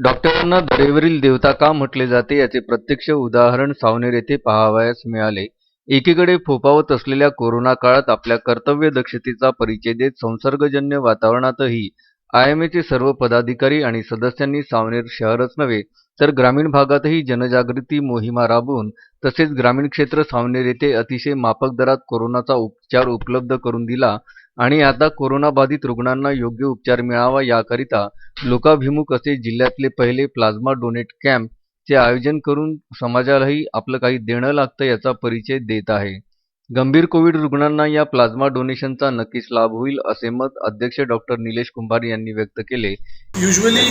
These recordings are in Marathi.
डॉक्टरांना दरेवरील देवता का म्हटले जाते याचे प्रत्यक्ष उदाहरण सावनेर येथे पाहावयास मिळाले. एकीकडे फोफावत असलेल्या कोरोना काळात आपल्या कर्तव्य दक्षतेचा परिचय देत संसर्गजन्य वातावरणातही आयएमएचे सर्व पदाधिकारी आणि सदस्यांनी सावनेर शहरच नव्हे तर ग्रामीण भागातही जनजागृती मोहिमा राबवून तसेच ग्रामीण क्षेत्र सावनेर येथे अतिशय माफक दरात कोरोनाचा उपचार उपलब्ध करून दिला आणि आता कोरोनाबाधित रुग्णांना योग्य उपचार मिळावा याकरिता लोकाभिमुख असे जिल्ह्यातले पहिले प्लाझ्मा डोनेट कॅम्प चे आयोजन करून समाजालाही आपलं काही देणं लागतं याचा परिचय देत आहे. गंभीर कोविड रुग्णांना या प्लाझ्मा डोनेशनचा नक्कीच लाभ होईल असे मत अध्यक्ष डॉक्टर निलेश कुंभार यांनी व्यक्त केले. युजली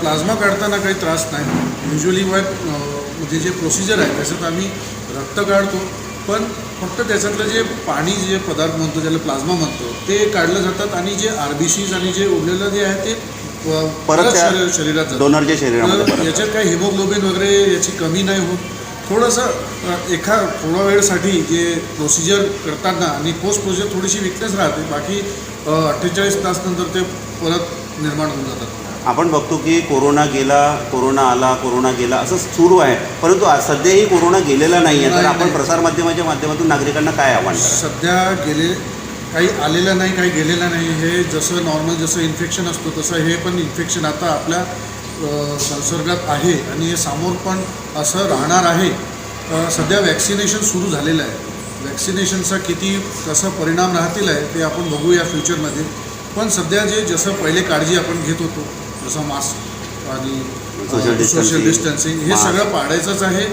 प्लाझ्मा काढताना काही त्रास नाही. युजली म्हणजे जे प्रोसिजर आहे त्याच्यात आम्ही रक्त काढतो पण फक्त त्याच्यातलं जे पाणी जे पदार्थ म्हणतो ज्याला प्लाझ्मा म्हणतो ते काढलं जातात आणि जे आर बी सीज आणि जे उरलेलं जे आहे ते परत शरीरात. डोनरच्या परत याच्यात काही हिमोग्लोबिन वगैरे याची कमी नाही होत. थोडंसं एका थोडा वेळसाठी जे प्रोसिजर करताना आणि पोस्ट प्रोसिजर थोडीशी विकनेस राहते. बाकी अठ्ठेचाळीस तास नंतर ते परत निर्माण होऊन जातात. आपण बघतो की कोरोना गेला कोरोना आला कोरोना गेला असं सुरू आहे. परंतु सध्याही कोरोना गेलेला नाही आहे तर आपण. प्रसारमाध्यमाच्या माध्यमातून नागरिकांना काय आव्हान सध्या गेले काही आलेलं नाही काही गेलेलं नाही. हे जसं नॉर्मल जसं इन्फेक्शन असतो तसं हे पण इन्फेक्शन आता आपल्या संसर्गात आहे. आणि हे समोर पण असं राहणार आहे. सध्या वॅक्सिनेशन सुरू झालेलं आहे. वॅक्सिनेशनचा किती कसं परिणाम राहतील आहे ते आपण बघूया फ्युचरमध्ये पण सध्या जे जसं पहिले काळजी आपण घेत होतो जसं मास्क आणि सोशल डिस्टन्सिंग हे. सगळं पाडायचंच आहे.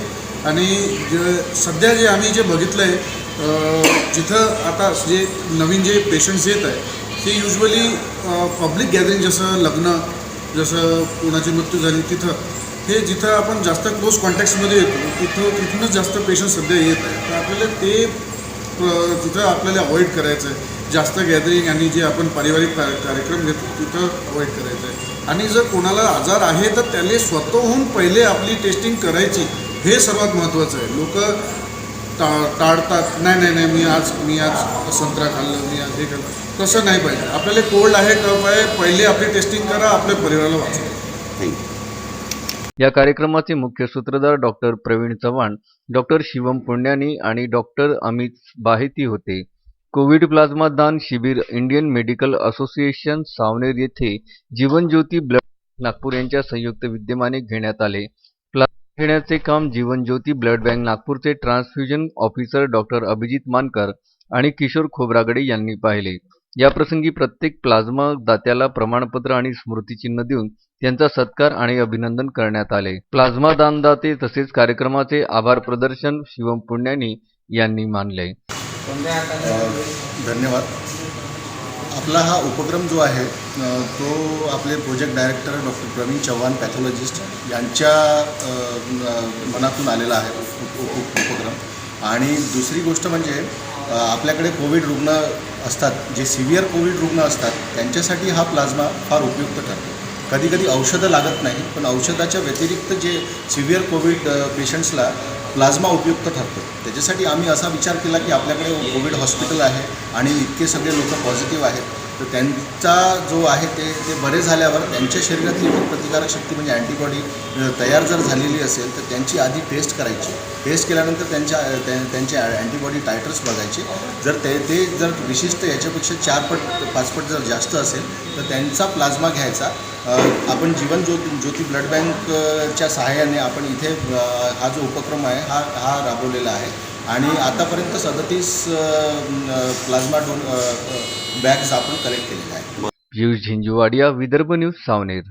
आणि जे सध्या जे आम्ही जे बघितलं आहे जिथं आता जे नवीन जे पेशंट्स येत आहे ते युजली पब्लिक गॅदरिंग जसं लग्न जसं कोणाची मृत्यू झाली तिथं हे जिथं आपण जास्त क्लोज कॉन्टॅक्ट्समध्ये येतो तिथं तिथूनच जास्त पेशंट सध्या येत आहे तर आपल्याला ते तिथं आपल्याला अवॉइड करायचं आहे जास्त गॅदरिंग आणि जे आपण पारिवारिक कार्य- कार्यक्रम घेतो तिथं अवॉइड करायचं आहे आणि जर कोणाला आजार आहे तर त्याने स्वतःहून पहिले आपली टेस्टिंग करायची. हे सर्वात महत्त्वाचं आहे. लोक टा टाळतात नाही नाही नाही मी आज मी आज संत्रा खाल्लं मी आज हे खाल्लं. तसं नाही पाहिजे. आपल्याला कोल्ड आहे कफ आहे पहिले आपली टेस्टिंग करा आपल्या परिवाराला वाचवा. थँक्यू या कार्यक्रमाचे मुख्य सूत्रधार डॉक्टर प्रवीण चव्हाण डॉक्टर शिवम पुण्यानी आणि डॉक्टर अमित बाहेती होते. कोविड प्लाझ्मा दान शिबिर इंडियन मेडिकल असोसिएशन सावनेर येथे जीवनज्योती ब्लड नागपूर यांच्या संयुक्त विद्यमाने घेण्यात आले. प्लाझ्मा घेण्याचे काम जीवनज्योती ब्लड बँक नागपूरचे transfusion officer doctor Abhijit Mankar आणि किशोर खोब्रागडे यांनी पाहिले. याप्रसंगी प्रत्येक प्लाझ्मा दात्याला प्रमाणपत्र आणि स्मृतिचिन्ह देऊन त्यांचा सत्कार आणि अभिनंदन करण्यात आले. प्लाझ्मा दानदाते तसेच कार्यक्रमाचे आभार प्रदर्शन शिवम पुण्यानी यांनी मानले. धन्यवाद. आपला हा उपक्रम जो आहे तो आपले project director doctor Pravin Chavan pathologist यांच्या मनातून आलेला आहे उप- उप- उपक्रम. आणि दुसरी गोष्ट म्हणजे आपल्याकडे कोविड रुग्ण असतात जे सिव्हिअर कोविड रुग्ण असतात त्यांच्यासाठी हा प्लाझ्मा फार उपयुक्त ठरतो. कधी कधी औषधं लागत नाही पण औषधाच्या व्यतिरिक्त जे सिव्हिअर कोविड पेशंट्सला प्लाझ्मा उपयुक्त ठरतो. त्याच्यासाठी आम्ही असा विचार केला की आपल्याकडे कोविड हॉस्पिटल आहे आणि इतके सगळे लोक पॉझिटिव्ह आहेत तर त्यांचा जो आहे ते ते बरे झाल्यावर त्यांच्या शरीरातली प्रतिकारक शक्ती म्हणजे अँटीबॉडी तयार जर झालेली असेल तर त्यांची आधी टेस्ट करायची. टेस्ट केल्यानंतर त्यांच्या त्यांचे अँटीबॉडी टायटर्स बघायचे. जर ते ते जर विशिष्ट याच्यापेक्षा चार पट पाच जर जास्त असेल तर त्यांचा प्लाझ्मा घ्यायचा. आपण जीवन ज्योती ज्योती ब्लड बँकच्या सहाय्याने आपण इथे हा जो उपक्रम आहे हा हा राबवलेला आहे. आणि आतापर्यंत सदतीस प्लाझ्मा डोन बॅग्स आपण कलेक्ट केलेल्या आहेत. पियुष झिंजुवाडिया विदर्भ न्यूज सावनेर.